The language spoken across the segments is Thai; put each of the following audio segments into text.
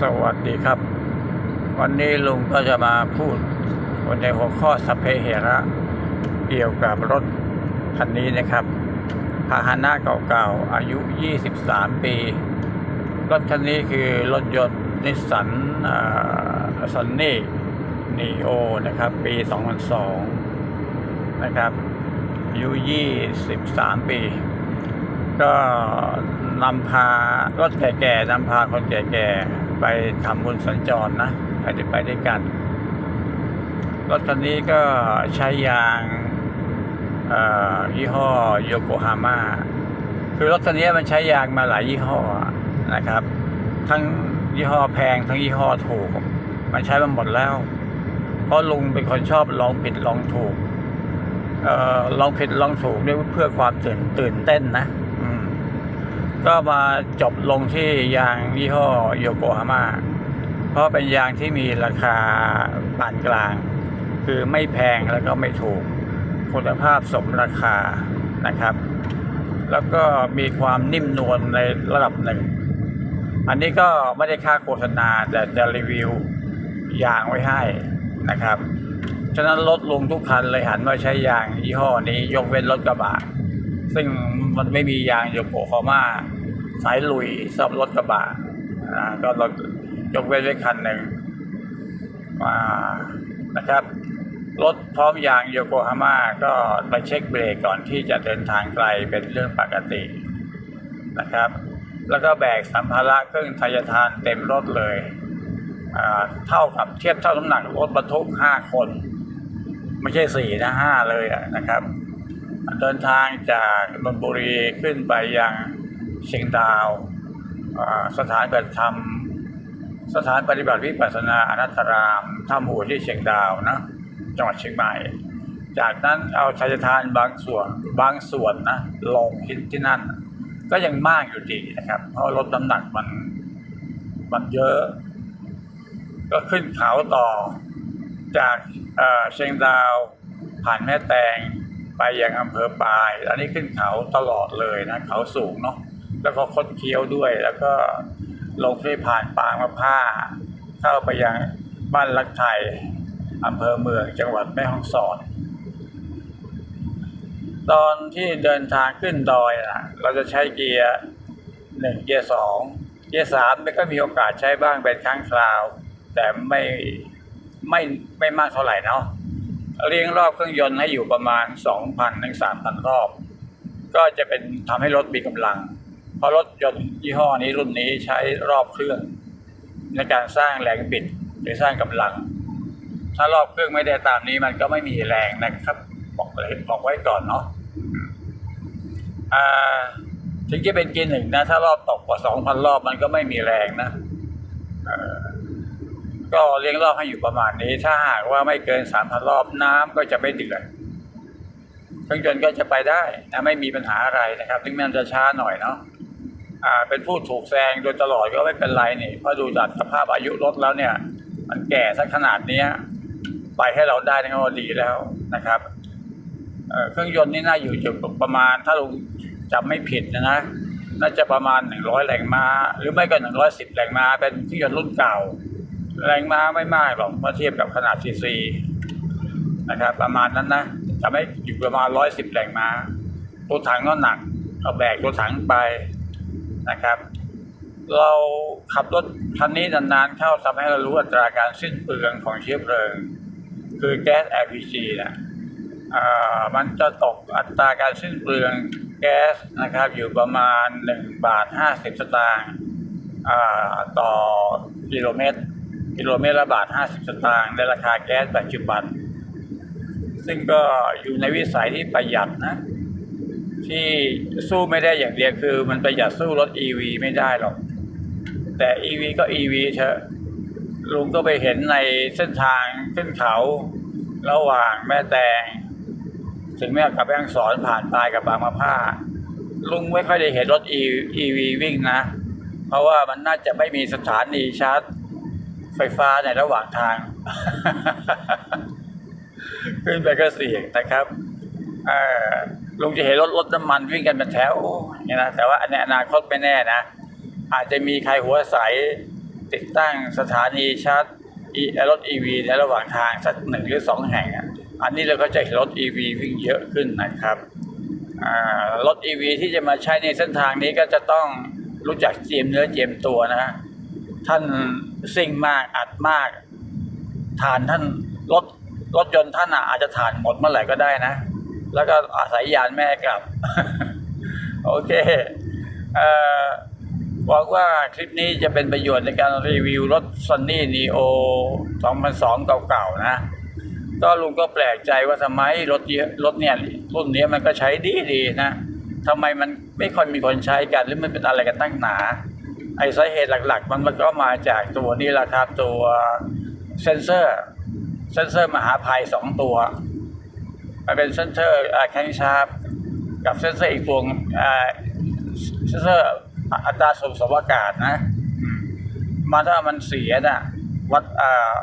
สวัสดีครับ วันนี้ลุงก็จะมาพูดในหัวข้อสัพเพเหระเกี่ยวกับรถคันนี้นะครับ พาหนะเก่าๆ อายุ 23 ปี รถคันนี้คือรถยนต์นิสสันซันนี่นีโอนะครับ ปี 2002 นะครับ อายุ 23 ปีก็นำพารถแก่ๆนำพาคนแก่ๆ ไปทำบุญสัญจรนะไปไปด้วยกัน รถคันนี้ก็ใช้ยางยี่ห้อโยโกฮาม่าคือรถคันนี้มันใช้ยางมาหลายยี่ห้อนะครับ ทั้งยี่ห้อแพงทั้งยี่ห้อถูก มันใช้มาหมดแล้ว เพราะลุงเป็นคนชอบลองผิดลองถูกออลองผิดลองถูกด้วยเพื่อความตื่นตื่นเต้นนะ ก็มาจบลงที่ยางยี่ห้อโยโกฮาม่าเพราะเป็นยางที่มีราคาปานกลาง คือไม่แพงแล้วก็ไม่ถูก คุณภาพสมราคานะครับ แล้วก็มีความนิ่มนวลในระดับหนึ่ง อันนี้ก็ไม่ได้ค่าโฆษณาแต่จะรีวิวยางไว้ให้นะครับ ฉะนั้นรถลุงทุกคันเลยหันมาใช้ยางยี่ห้อนี้ยกเว้นรถกระบะ ซึ่งมันไม่มียางโยโกฮาม่าสายลุยสำหรับรถกระบะอ่าก็เรถยกเว้นไว้คันหนึ่งอ่านะครับ รถพร้อมยางโยโกฮาม่าก็ไปเช็คเบรกก่อนที่จะเดินทางไกลเป็นเรื่องปกตินะครับ แล้วก็แบกสัมภาระเครื่องทายทานเต็มรถเลยอ่าเท่ากับเทียบเท่าน้ำหนักรถบรรทุกห้าคน ไม่ใช่สี่นะห้าเลยนะครับ เดินทางจากนนบุรีขึ้นไปยังเชียงดาว สถานปฏิบัติธรรม สถานปฏิบัติวิปัสสนาอนัตตารามท่าหมู่ที่เชียงดาวนะจังหวัดเชียงใหม่ จากนั้นเอาชัยทานบางส่วนบางส่วนนะลงที่ที่นั่น ก็ยังมากอยู่ดีนะครับ เพราะลดน้ำหนักมันมันเยอะ ก็ขึ้นเขาต่อจากเชียงดาวผ่านแม่แตง ไปยังอำเภอปาย อันนี้ขึ้นเขาตลอดเลยนะ เขาสูงเนาะ แล้วก็คดเคี้ยวด้วย แล้วก็ลงที่ผ่านปางมะผ้า เข้าไปยังบ้านลักไทยอำเภอเมืองจังหวัดแม่ฮ่องสอน ตอนที่เดินทางขึ้นดอยนะเราจะใช้เกียร์หนึ่งเกียร์สองเกียร์สามไม่ก็มีโอกาสใช้บ้างเป็นครั้งคราว แต่ไม่ไม่ไม่มากเท่าไหร่เนาะ เรียงรอบเครื่องยนต์ให้อยู่ประมาณ 2,000ถึง3,000 รอบ ก็จะเป็นทำให้รถมีกำลัง เพราะรถยนต์ยี่ห้อนี้รุ่นนี้ใช้รอบเครื่อง ในการสร้างแรงบิดหรือสร้างกำลัง ถ้ารอบเครื่องไม่ได้ตามนี้มันก็ไม่มีแรงนะครับ บอกเลยบอกไว้ก่อนเนาะอ่าถึงจะเป็นเกียร์หนึ่งนะ ถ้ารอบตกกว่า 2,000 รอบมันก็ไม่มีแรงนะ ก็เลี้ยงรอบให้อยู่ประมาณนี้ ถ้าหากว่าไม่เกินสามพันรอบน้ำก็จะไม่เดือดเครื่องยนต์ก็จะไปได้นะไม่มีปัญหาอะไรนะครับถึงแม้จะช้าหน่อยเนาะอ่าเป็นผู้ถูกแซงโดยตลอดก็ไม่เป็นไรนี่เพราะดูจากสภาพอายุรถแล้วเนี่ย มันแก่สักขนาดเนี้ยไปให้เราได้นี่ก็ดีแล้วนะครับเครื่องยนต์นี่น่าอยู่จุดประมาณ ถ้าลุงจำไม่ผิดนะนะน่าจะประมาณหนึ่งร้อยแรงม้า หรือไม่ก็หนึ่งร้อยสิบแรงม้า เป็นเครื่องยนต์รุ่นเก่า แรงม้าไม่มากหรอกเมื่อเทียบกับขนาดซีซีนะครับ ประมาณนั้นนะจะไม่อยู่ประมาณร้อยสิบแรงม้าตัวถังก็หนักเอาแบกตัวถังไปนะครับ เราขับรถคันนี้นานๆเข้าทำให้เรารู้อัตราการสิ้นเปลืองของเชื้อเพลิง คือแก๊ส LPG นะอ่ามันจะตกอัตราการสิ้นเปลืองแก๊สนะครับอยู่ประมาณ1บาท50สตางค์อ่าต่อกิโลเมตร กิโลเมตรละบาท 50 สตางค์ในราคาแก๊สปัจจุบัน ซึ่งก็อยู่ในวิสัยที่ประหยัดนะ ที่สู้ไม่ได้อย่างเดียวคือ มันประหยัดสู้รถ EV ไม่ได้หรอก แต่ EV ก็ EV เถอะลุงก็ไปเห็นในเส้นทางขึ้นเขาระหว่างแม่แตงถึงแม่กับแม่ฮ่องสอนผ่านปลายกับบางมะผ้า ลุงไม่ค่อยได้เห็นรถ EV วิ่งนะ เพราะว่ามันน่าจะไม่มีสถานีชาร์จ ไฟฟ้าในระหว่างทาง ขึ้นไปก็เสี่ยงนะครับลุงจะเห็นรถรถน้ำมันวิ่งกันเป็นแถวเนี่ยนะแต่ว่าอนในอนาคตไม่แน่นะ อาจจะมีใครหัวใสติดตั้งสถานีชาร์จรถ EV ในระหว่างทางสักหนึ่งหรือสองแห่ง อันนี้เราก็จะเห็นรถ EV วิ่งเยอะขึ้นนะครับอ่ารถ EV ที่จะมาใช้ในเส้นทางนี้ก็จะต้องรู้จักเจียมเนื้อเจียมตัวนะฮะ ท่านซิ่งมากอัดมากฐานท่านรถรถยนต์ท่านอาจจะฐานหมดเมื่อไหร่ก็ได้นะ แล้วก็อาศัยยานแม่กลับ โอเคเอ่อหวังว่าคลิปนี้จะเป็นประโยชน์ในการรีวิวรถ Sunny Neo 2002 เก่าๆนะ ก็ลุงก็แปลกใจว่าทำไมรถเยอะรถเนี่ยรุ่นเนี้ยมันก็ใช้ดีดีนะทำไมมันไม่ค่อยมีคนใช้กันหรือมันเป็นอะไรกันตั้งหนา ไอ้สาเหตุหลักๆ มันมันก็มาจากตัวนี้แหละครับ ตัวเซนเซอร์เซนเซอร์มหาภัยสองตัว มันเป็นเซนเซอร์แข้งชาร์ปกับเซนเซอร์อีกตัวอ่าเซนเซอร์อัตราส่งสมอากาศนะมาถ้ามันเสียน่ะวัดอ่า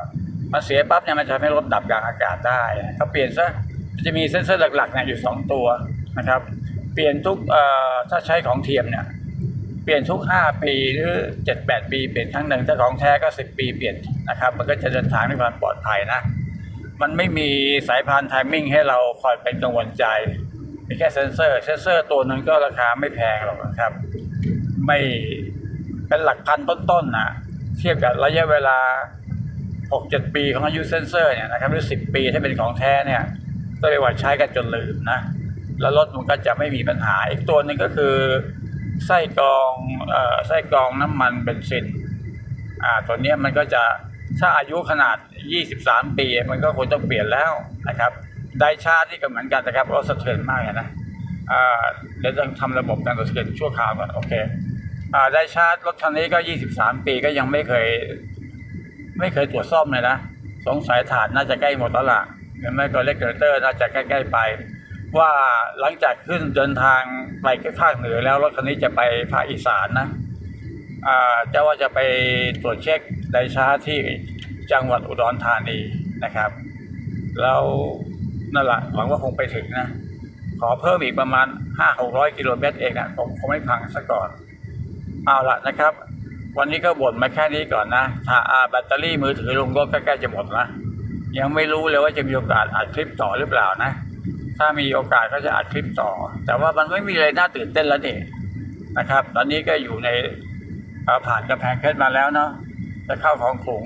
มันเสียปั๊บเนี่ยมันจะทำให้รถดับกลางอากาศได้เขาเปลี่ยนซะจะมีเซนเซอร์หลักๆเนี่ยอยู่สองตัวนะครับ เปลี่ยนทุกเอ่อถ้าใช้ของเทียมเนี่ย เปลี่ยนทุก 5 ปีหรือ 7-8 ปีเปลี่ยนครั้งหนึ่งถ้าของแท้ก็ 10 ปีเปลี่ยนนะครับ มันก็จะเดินทางด้วยความปลอดภัยนะ มันไม่มีสายพานไทมิ่งให้เราคอยเป็นกังวลใจ มีแค่เซนเซอร์เซนเซอร์ตัวหนึงก็ราคาไม่แพงหรอกนะครับ ไม่เป็นหลักพันต้นๆนะเทียบกับระยะเวลา 6-7 ปีของอายุเซนเซอร์เนี่ยนะครับหรือ 10 ปีถ้าเป็นของแท้เนี่ยก็เรียกว่าใช้กันจนลืมนะแล้วรถมันก็จะไม่มีปัญหาอีกตัวหนึ่งก็คือ ไส้กรองเอ่อไส้กรองน้ำมันเบนซินอ่าตัวนี้มันก็จะถ้าอายุขนาด 23 ปี มันก็ควรต้องเปลี่ยนแล้วนะครับ ไดชาร์ที่ก็เหมือนกันนะครับรถสะเทือนมากนะอ่าเดี๋ยวต้องทำระบบการสะเทือนชั่วคราวก่อนโอเคอ่าไดชาร์รถคันนี้ก็ 23 ปีก็ยังไม่เคย ไม่เคยตรวจซ่อมเลยนะ สงสัยฐานน่าจะใกล้หมดแล้วล่ะหรือไม่ก็เลกเกอร์เตอร์น่าจะใกล้ๆไป ว่าหลังจากขึ้นเดินทางไปภาคเหนือแล้วรถคันนี้จะไปภาคอีสานนะอ่าจะว่าจะไปตรวจเช็คไดชาที่จังหวัดอุดรธานีนะครับ แล้วนั่นแหละหวังว่าคงไปถึงนะ ขอเพิ่มอีกประมาณห้าหกร้อยกิโลเมตรเองนะคงคงไม่พังซะก่อน เอาละนะครับ วันนี้ก็บ่นมาแค่นี้ก่อนนะถ้าอ่าแบตเตอรี่มือถือลุงก็ใกล้ๆจะหมดนะยังไม่รู้เลยว่าจะมีโอกาสอัดคลิปต่อหรือเปล่านะ ถ้ามีโอกาสก็จะอัดคลิปต่อ แต่ว่ามันไม่มีอะไรน่าตื่นเต้นแล้วนี่นะครับ ตอนนี้ก็อยู่ในผ่านกำแพงเพชรมาแล้วเนาะจะเข้าของขง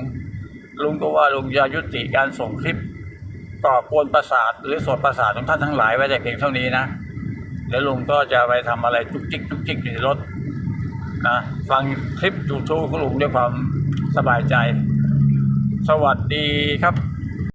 ลุงก็ว่าลุงจะยุติการส่งคลิปก่อกวนประสาท หรือสดประสาทของท่านทั้งหลายไว้แต่เพียงเท่านี้นะเดี๋ยวลุงก็จะไปทำอะไรจุกจิกจุกจิกอยู่ในรถนะฟังคลิปยูทูบของลุงด้วยความสบายใจ สวัสดีครับ